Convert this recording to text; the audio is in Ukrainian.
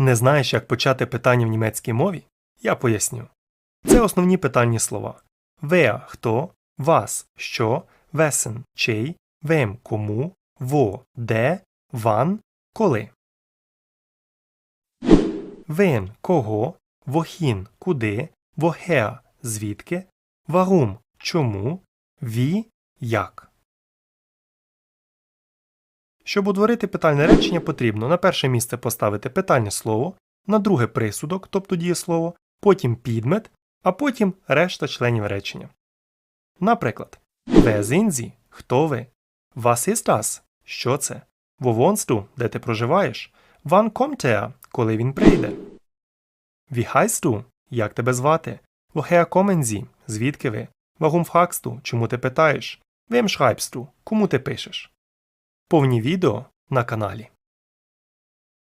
Не знаєш, як почати питання в німецькій мові? Я поясню. Це основні питальні слова. Wer – хто, вас – що, весен – чий, вем – кому, во – де, ван – коли. Вен – кого, вохін – куди, вохер – звідки, варум – чому, ві – як. Щоб утворити питальне речення, потрібно на перше місце поставити питальне слово, на друге присудок, тобто дієслово, потім підмет, а потім решта членів речення. Наприклад, Wer? Хто ви? Was ist das? Що це? Wo wohnst du? Де ти проживаєш? Wann kommt er? Коли він прийде? Wie heißt du? Як тебе звати? Woher kommen Sie? Звідки ви? Warum fragst du? Чому ти питаєш? Wem schreibst du? Кому ти пишеш? Повні відео на каналі.